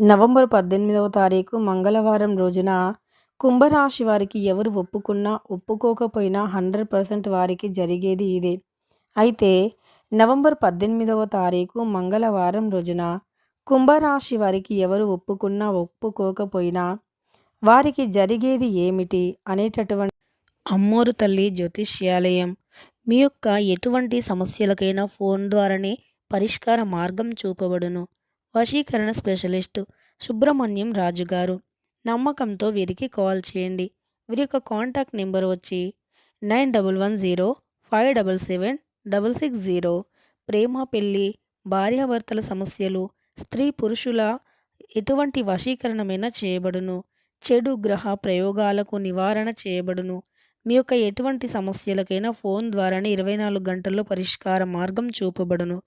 November పద్దెనిమిదవ తారీఖు మంగళవారం రోజున కుంభరాశి వారికి ఎవరు ఒప్పుకున్నా ఒప్పుకోకపోయినా హండ్రెడ్ పర్సెంట్ వారికి జరిగేది ఇదే. అయితే నవంబర్ పద్దెనిమిదవ తారీఖు మంగళవారం రోజున కుంభరాశి వారికి ఎవరు ఒప్పుకున్నా ఒప్పుకోకపోయినా వారికి జరిగేది ఏమిటి అనేటటువంటి అమ్మోరు తల్లి జ్యోతిష్యాలయం మీ యొక్క ఎటువంటి సమస్యలకైనా ఫోన్ ద్వారానే పరిష్కార మార్గం చూపబడును. వశీకరణ స్పెషలిస్టు సుబ్రహ్మణ్యం రాజు గారు నమ్మకంతో వీరికి కాల్ చేయండి. వీరి యొక్క కాంటాక్ట్ నెంబర్ వచ్చి nine double one zero five double seven double six zero. ప్రేమ పెళ్ళి భార్యాభర్తల సమస్యలు స్త్రీ పురుషుల ఎటువంటి వశీకరణమైనా చేయబడును. చెడు గ్రహ ప్రయోగాలకు నివారణ చేయబడును. మీ యొక్క ఎటువంటి సమస్యలకైనా ఫోన్ ద్వారానే ఇరవై నాలుగు గంటల్లో పరిష్కార మార్గం చూపబడును.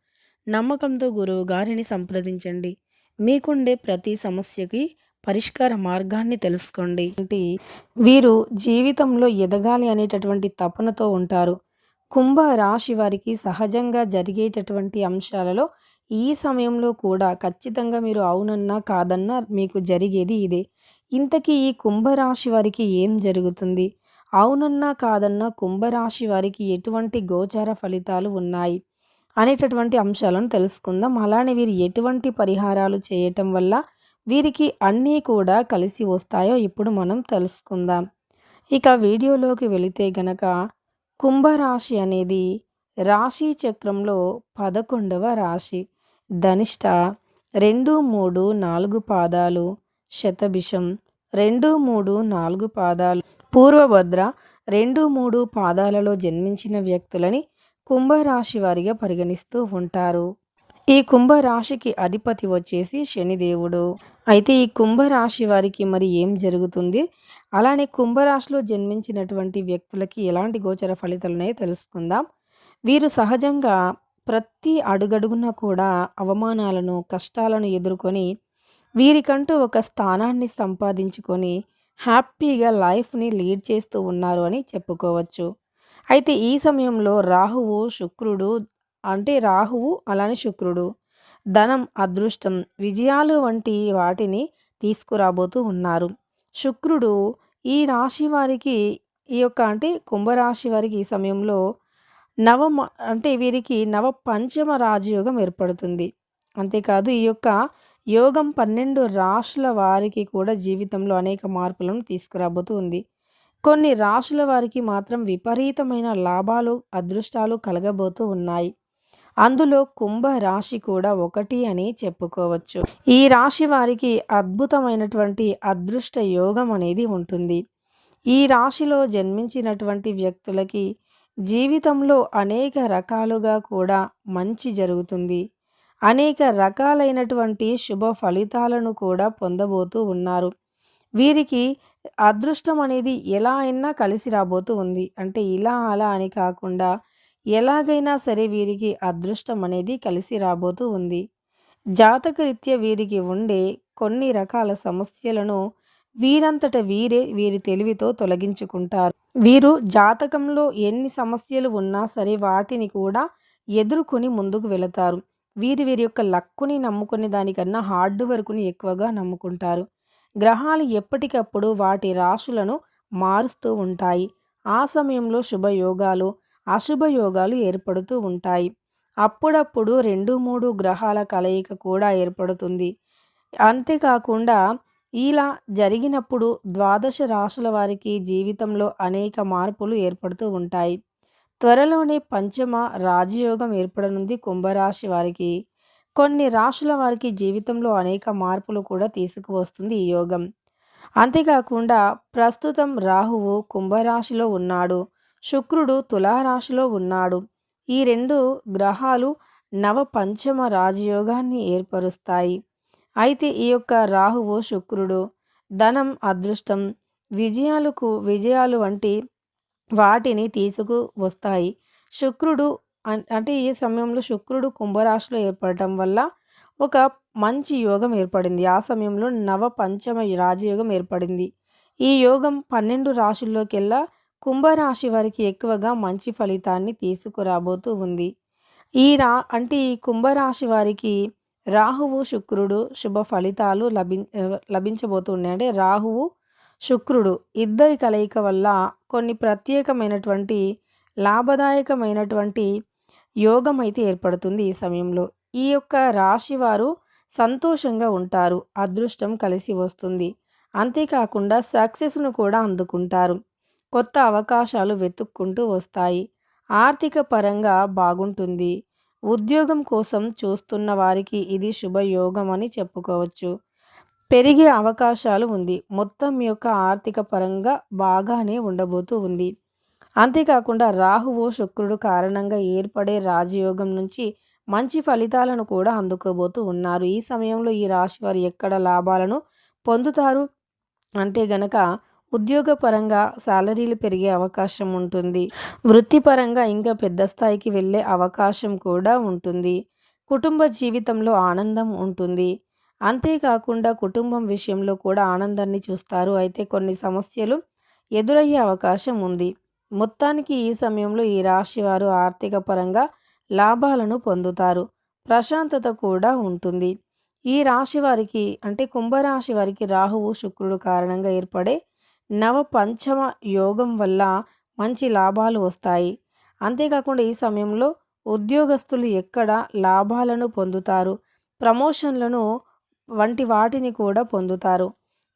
నమ్మకంతో గురువు గారిని సంప్రదించండి. మీకుండే ప్రతి సమస్యకి పరిష్కార మార్గాన్ని తెలుసుకోండి. అంటే వీరు జీవితంలో ఎదగాలి అనేటటువంటి తపనతో ఉంటారు. కుంభ రాశి వారికి సహజంగా జరిగేటటువంటి అంశాలలో ఈ సమయంలో కూడా ఖచ్చితంగా మీరు అవునన్నా కాదన్నా మీకు జరిగేది ఇదే. ఇంతకీ ఈ కుంభరాశి వారికి ఏం జరుగుతుంది? అవునన్నా కాదన్నా కుంభరాశి వారికి ఎటువంటి గోచార ఫలితాలు ఉన్నాయి? అనేటటువంటి అంశాలను తెలుసుకుందాం. అలానే వీరు ఎటువంటి పరిహారాలు చేయటం వల్ల వీరికి అన్నీ కూడా కలిసి వస్తాయో ఇప్పుడు మనం తెలుసుకుందాం. ఇక వీడియోలోకి వెళితే గనక కుంభరాశి అనేది రాశి చక్రంలో పదకొండవ రాశి. ధనిష్ట రెండు మూడు నాలుగు పాదాలు శతభిషం రెండు మూడు నాలుగు పాదాలు పూర్వభద్ర రెండు మూడు పాదాలలో జన్మించిన వ్యక్తులని కుంభరాశి వారిగా పరిగణిస్తూ ఉంటారు. ఈ కుంభరాశికి అధిపతి వచ్చేసి శనిదేవుడు అయితే ఈ కుంభరాశి వారికి మరి ఏం జరుగుతుంది? అలానే కుంభరాశిలో జన్మించినటువంటి వ్యక్తులకి ఎలాంటి గోచర ఫలితాలున్నాయో తెలుసుకుందాం. వీరు సహజంగా ప్రతి అడుగడుగున కూడా అవమానాలను కష్టాలను ఎదుర్కొని వీరికంటూ ఒక స్థానాన్ని సంపాదించుకొని హ్యాపీగా లైఫ్ని లీడ్ చేస్తూ ఉన్నారు అని చెప్పుకోవచ్చు. అయితే ఈ సమయంలో రాహువు శుక్రుడు అంటే రాహువు అలానే శుక్రుడు ధనం అదృష్టం విజయాలు వంటి వాటిని తీసుకురాబోతూ ఉన్నారు. శుక్రుడు ఈ రాశి వారికి ఈ యొక్క అంటే కుంభరాశి వారికి ఈ సమయంలో నవమ అంటే వీరికి నవ పంచమ రాజయోగం ఏర్పడుతుంది. అంతేకాదు ఈ యొక్క యోగం పన్నెండు రాశుల వారికి కూడా జీవితంలో అనేక మార్పులను తీసుకురాబోతూ ఉంది. కొన్ని రాశుల వారికి మాత్రం విపరీతమైన లాభాలు అదృష్టాలు కలగబోతూ ఉన్నాయి. అందులో కుంభ రాశి కూడా ఒకటి అని చెప్పుకోవచ్చు. ఈ రాశి వారికి అద్భుతమైనటువంటి అదృష్ట యోగం అనేది ఉంటుంది. ఈ రాశిలో జన్మించినటువంటి వ్యక్తులకి జీవితంలో అనేక రకాలుగా కూడా మంచి జరుగుతుంది. అనేక రకాలైనటువంటి శుభ ఫలితాలను కూడా పొందబోతూ ఉన్నారు. వీరికి అదృష్టం అనేది ఎలా అయినా కలిసి రాబోతూ ఉంది. అంటే ఇలా అలా అని కాకుండా ఎలాగైనా సరే వీరికి అదృష్టం అనేది కలిసి రాబోతూ ఉంది. జాతకరీత్య వీరికి ఉండే కొన్ని రకాల సమస్యలను వీరంతట వీరే వీరి తెలివితో తొలగించుకుంటారు. వీరు జాతకంలో ఎన్ని సమస్యలు ఉన్నా సరే వాటిని కూడా ఎదుర్కొని ముందుకు వెళతారు. వీరి వీరి యొక్క లక్కుని నమ్ముకునే దానికన్నా హార్డ్ వర్క్ని ఎక్కువగా నమ్ముకుంటారు. గ్రహాలు ఎప్పటికప్పుడు వాటి రాశులను మారుస్తూ ఉంటాయి. ఆ సమయంలో శుభయోగాలు అశుభయోగాలు ఏర్పడుతూ ఉంటాయి. అప్పుడప్పుడు రెండు మూడు గ్రహాల కలయిక కూడా ఏర్పడుతుంది. అంతేకాకుండా ఇలా జరిగినప్పుడు ద్వాదశ రాశుల వారికి జీవితంలో అనేక మార్పులు ఏర్పడుతూ ఉంటాయి. త్వరలోనే పంచమ రాజయోగం ఏర్పడనుంది కుంభరాశి వారికి. కొన్ని రాశుల వారికి జీవితంలో అనేక మార్పులు కూడా తీసుకువస్తుంది ఈ యోగం. అంతేకాకుండా ప్రస్తుతం రాహువు కుంభరాశిలో ఉన్నాడు శుక్రుడు తులారాశిలో ఉన్నాడు. ఈ రెండు గ్రహాలు నవ పంచమ రాజయోగాన్ని ఏర్పరుస్తాయి. అయితే ఈ యొక్క రాహువు శుక్రుడు ధనం అదృష్టం విజయాలకు విజయాలు వంటి వాటిని తీసుకు వస్తాయి శుక్రుడు అంటే ఈ సమయంలో శుక్రుడు కుంభరాశిలో ఏర్పడటం వల్ల ఒక మంచి యోగం ఏర్పడింది. ఆ సమయంలో నవ పంచమ రాజయోగం ఏర్పడింది. ఈ యోగం పన్నెండు రాశుల్లోకెల్లా కుంభరాశి వారికి ఎక్కువగా మంచి ఫలితాన్ని తీసుకురాబోతూ ఉంది. ఈ రా అంటే ఈ కుంభరాశి వారికి రాహువు శుక్రుడు శుభ ఫలితాలు లభి లభించబోతున్నాయి అంటే రాహువు శుక్రుడు ఇద్దరి కలయిక వల్ల కొన్ని ప్రత్యేకమైనటువంటి లాభదాయకమైనటువంటి యోగం అయితే ఏర్పడుతుంది ఈ సమయంలో. ఈ యొక్క రాశి వారు సంతోషంగా ఉంటారు అదృష్టం కలిసి వస్తుంది. అంతేకాకుండా సక్సెస్ను కూడా అందుకుంటారు. కొత్త అవకాశాలు వెతుక్కుంటూ వస్తాయి. ఆర్థిక పరంగా బాగుంటుంది. ఉద్యోగం కోసం చూస్తున్న వారికి ఇది శుభయోగం అని చెప్పుకోవచ్చు. పెరిగే అవకాశాలు ఉంది. మొత్తం యొక్క ఆర్థిక పరంగా బాగానే ఉండబోతూ ఉంది. అంతేకాకుండా రాహువు శుక్రుడు కారణంగా ఏర్పడే రాజయోగం నుంచి మంచి ఫలితాలను కూడా అందుకోబోతూ ఉన్నారు. ఈ సమయంలో ఈ రాశి వారు ఎక్కడ లాభాలను పొందుతారు? అంటే గనక ఉద్యోగపరంగా శాలరీలు పెరిగే అవకాశం ఉంటుంది. వృత్తిపరంగా ఇంకా పెద్ద స్థాయికి వెళ్ళే అవకాశం కూడా ఉంటుంది. కుటుంబ జీవితంలో ఆనందం ఉంటుంది. అంతేకాకుండా కుటుంబం విషయంలో కూడా ఆనందాన్ని చూస్తారు. అయితే కొన్ని సమస్యలు ఎదురయ్యే అవకాశం ఉంది. మొత్తానికి ఈ సమయంలో ఈ రాశి వారు ఆర్థిక పరంగా లాభాలను పొందుతారు. ప్రశాంతత కూడా ఉంటుంది. ఈ రాశి వారికి అంటే కుంభరాశి వారికి రాహువు శుక్రుడు కారణంగా ఏర్పడే నవ పంచమ యోగం వల్ల మంచి లాభాలు వస్తాయి. అంతేకాకుండా ఈ సమయంలో ఉద్యోగస్తులు ఎక్కడ లాభాలను పొందుతారు? ప్రమోషన్లను వంటి వాటిని కూడా పొందుతారు.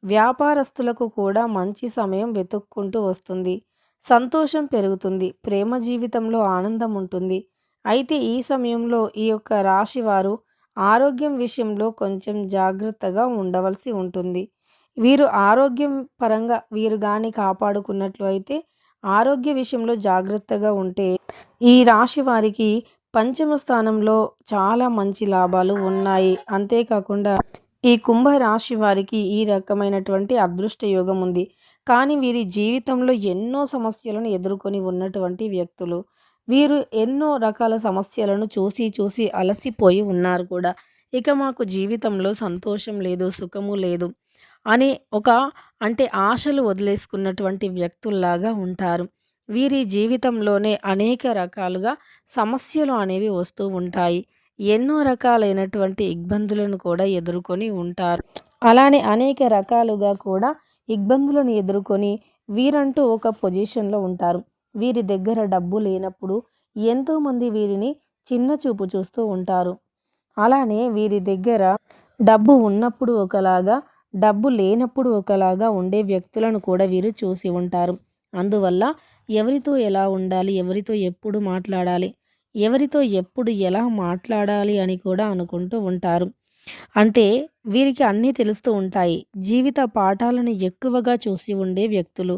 వ్యాపారస్తులకు కూడా మంచి సమయం వెతుక్కుంటూ వస్తుంది. సంతోషం పెరుగుతుంది ప్రేమ జీవితంలో ఆనందం ఉంటుంది. అయితే ఈ సమయంలో ఈ యొక్క రాశి వారు ఆరోగ్యం విషయంలో కొంచెం జాగ్రత్తగా ఉండవలసి ఉంటుంది. వీరు ఆరోగ్యం పరంగా వీరు కానీ కాపాడుకున్నట్లు అయితే ఆరోగ్య విషయంలో జాగ్రత్తగా ఉంటే ఈ రాశి వారికి పంచమ స్థానంలో చాలా మంచి లాభాలు ఉన్నాయి. అంతేకాకుండా ఈ కుంభ రాశి వారికి ఈ రకమైనటువంటి అదృష్ట యోగం ఉంది. కానీ వీరి జీవితంలో ఎన్నో సమస్యలను ఎదుర్కొని ఉన్నటువంటి వ్యక్తులు వీరు ఎన్నో రకాల సమస్యలను చూసి చూసి అలసిపోయి ఉన్నారు కూడా. ఇక మాకు జీవితంలో సంతోషం లేదు సుఖము లేదు అని ఒక అంటే ఆశలు వదిలేసుకున్నటువంటి వ్యక్తుల్లాగా ఉంటారు. వీరి జీవితంలోనే అనేక రకాలుగా సమస్యలు అనేవి వస్తూ ఉంటాయి. ఎన్నో రకాలైనటువంటి ఇబ్బందులను కూడా ఎదుర్కొని ఉంటారు. అలానే అనేక రకాలుగా కూడా ఇబ్బందులను ఎదుర్కొని వీరంటూ ఒక పొజిషన్లో ఉంటారు. వీరి దగ్గర డబ్బు లేనప్పుడు ఎంతోమంది వీరిని చిన్న చూపు చూస్తూ ఉంటారు. అలానే వీరి దగ్గర డబ్బు ఉన్నప్పుడు ఒకలాగా డబ్బు లేనప్పుడు ఒకలాగా ఉండే వ్యక్తులను కూడా వీరు చూసి ఉంటారు. అందువల్ల ఎవరితో ఎలా ఉండాలి ఎవరితో ఎప్పుడు మాట్లాడాలి ఎవరితో ఎప్పుడు ఎలా మాట్లాడాలి అని కూడా అనుకుంటూ ఉంటారు. అంటే వీరికి అన్నీ తెలుస్తూ ఉంటాయి. జీవిత పాఠాలను ఎక్కువగా చూసి ఉండే వ్యక్తులు.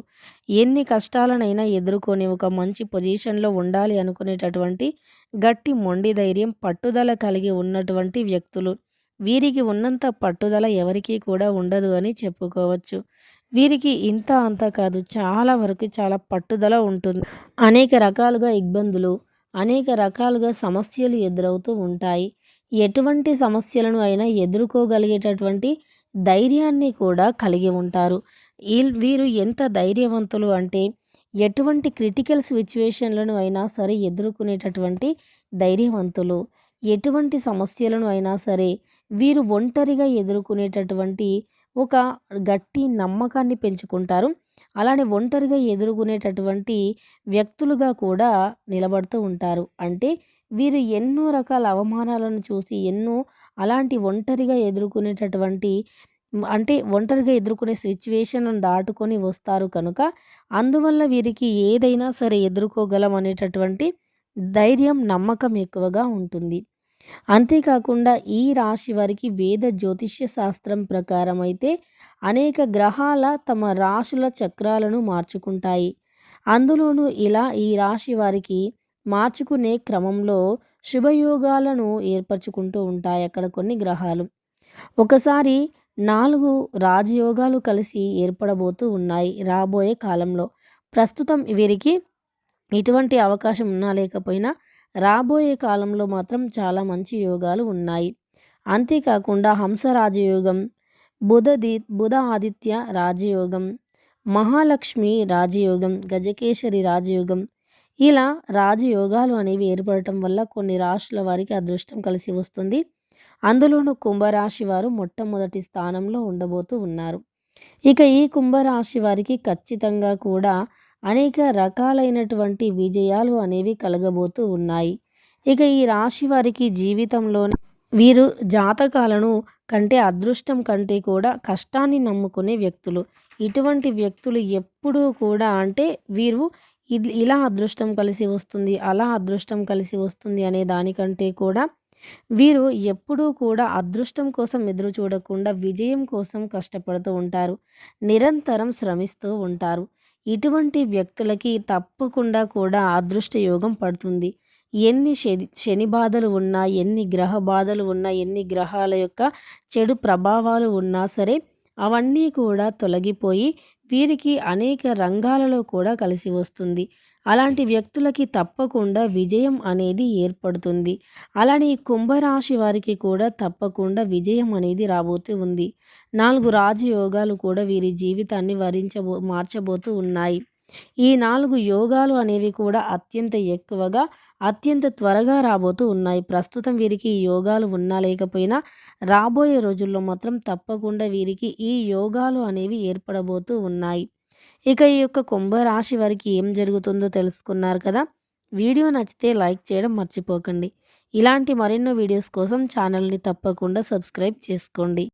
ఎన్ని కష్టాలనైనా ఎదుర్కొని ఒక మంచి పొజిషన్లో ఉండాలి అనుకునేటటువంటి గట్టి మొండి ధైర్యం పట్టుదల కలిగి ఉన్నటువంటి వ్యక్తులు. వీరికి ఉన్నంత పట్టుదల ఎవరికీ కూడా ఉండదు అని చెప్పుకోవచ్చు. వీరికి ఇంత అంత కాదు చాలా వరకు చాలా పట్టుదల ఉంటుంది. అనేక రకాలుగా ఇబ్బందులు అనేక రకాలుగా సమస్యలు ఎదురవుతూ ఉంటాయి. ఎటువంటి సమస్యలను అయినా ఎదుర్కోగలిగేటటువంటి ధైర్యాన్ని కూడా కలిగి ఉంటారు. వీరు ఎంత ధైర్యవంతులు అంటే ఎటువంటి క్రిటికల్ సిచ్యువేషన్లను అయినా సరే ఎదుర్కొనేటటువంటి ధైర్యవంతులు. ఎటువంటి సమస్యలను అయినా సరే వీరు ఒంటరిగా ఎదుర్కొనేటటువంటి ఒక గట్టి నమ్మకాన్ని పెంచుకుంటారు. అలానే ఒంటరిగా ఎదుర్కొనేటటువంటి వ్యక్తులుగా కూడా నిలబడుతూ ఉంటారు. అంటే వీరు ఎన్నో రకాల అవమానాలను చూసి ఎన్నో అలాంటి ఒంటరిగా ఎదుర్కొనేటటువంటి అంటే ఒంటరిగా ఎదుర్కొనే సిచ్యువేషన్ను దాటుకొని వస్తారు కనుక అందువల్ల వీరికి ఏదైనా సరే ఎదుర్కోగలం అనేటటువంటి ధైర్యం నమ్మకం ఎక్కువగా ఉంటుంది. అంతేకాకుండా ఈ రాశి వారికి వేద జ్యోతిష్య శాస్త్రం ప్రకారం అయితే అనేక గ్రహాల తమ రాశుల చక్రాలను మార్చుకుంటాయి. అందులోనూ ఇలా ఈ రాశి వారికి మార్చుకునే క్రమంలో శుభయోగాలను ఏర్పరచుకుంటూ ఉంటాయి అక్కడ కొన్ని గ్రహాలు. ఒకసారి నాలుగు రాజయోగాలు కలిసి ఏర్పడబోతూ ఉన్నాయి రాబోయే కాలంలో. ప్రస్తుతం వీరికి ఇటువంటి అవకాశం ఉన్నా లేకపోయినా రాబోయే కాలంలో మాత్రం చాలా మంచి యోగాలు ఉన్నాయి. అంతేకాకుండా హంస రాజయోగం బుధది బుధ ఆదిత్య రాజయోగం మహాలక్ష్మి రాజయోగం గజకేశరి రాజయోగం ఇలా రాజయోగాలు అనేవి ఏర్పడటం వల్ల కొన్ని రాష్ట్రాల వారికి అదృష్టం కలిసి వస్తుంది. అందులోనూ కుంభరాశి వారు మొట్టమొదటి స్థానంలో ఉండబోతూ ఉన్నారు. ఇక ఈ కుంభరాశి వారికి ఖచ్చితంగా కూడా అనేక రకాలైనటువంటి విజయాలు అనేవి కలగబోతూ ఉన్నాయి. ఇక ఈ రాశి వారికి జీవితంలోనే వీరు జాతకాలను కంటే అదృష్టం కంటే కూడా కష్టాన్ని నమ్ముకునే వ్యక్తులు. ఇటువంటి వ్యక్తులు ఎప్పుడూ కూడా అంటే వీరు ఇది ఇలా అదృష్టం కలిసి వస్తుంది అలా అదృష్టం కలిసి వస్తుంది అనే దానికంటే కూడా వీరు ఎప్పుడూ కూడా అదృష్టం కోసం ఎదురు చూడకుండా విజయం కోసం కష్టపడుతూ ఉంటారు నిరంతరం శ్రమిస్తూ ఉంటారు. ఇటువంటి వ్యక్తులకి తప్పకుండా కూడా అదృష్ట యోగం పడుతుంది. ఎన్ని శని శని బాధలు ఉన్నా ఎన్ని గ్రహ బాధలు ఉన్నా ఎన్ని గ్రహాల యొక్క చెడు ప్రభావాలు ఉన్నా సరే అవన్నీ కూడా తొలగిపోయి వీరికి అనేక రంగాలలో కూడా కలిసి వస్తుంది. అలాంటి వ్యక్తులకి తప్పకుండా విజయం అనేది ఏర్పడుతుంది. అలానే కుంభరాశి వారికి కూడా తప్పకుండా విజయం అనేది రాబోతూ ఉంది. నాలుగు రాజయోగాలు కూడా వీరి జీవితాన్ని వరించబో మార్చబోతూ ఉన్నాయి. ఈ నాలుగు యోగాలు అనేవి కూడా అత్యంత ఎక్కువగా అత్యంత త్వరగా రాబోతూ ఉన్నాయి. ప్రస్తుతం వీరికి ఈ యోగాలు ఉన్నా లేకపోయినా రాబోయే రోజుల్లో మాత్రం తప్పకుండా వీరికి ఈ యోగాలు అనేవి ఏర్పడబోతూ ఉన్నాయి. ఇక ఈ యొక్క కుంభరాశి వారికి ఏం జరుగుతుందో తెలుసుకున్నారు కదా? వీడియో నచ్చితే లైక్ చేయడం మర్చిపోకండి. ఇలాంటి మరెన్నో వీడియోస్ కోసం ఛానల్ని తప్పకుండా సబ్స్క్రైబ్ చేసుకోండి.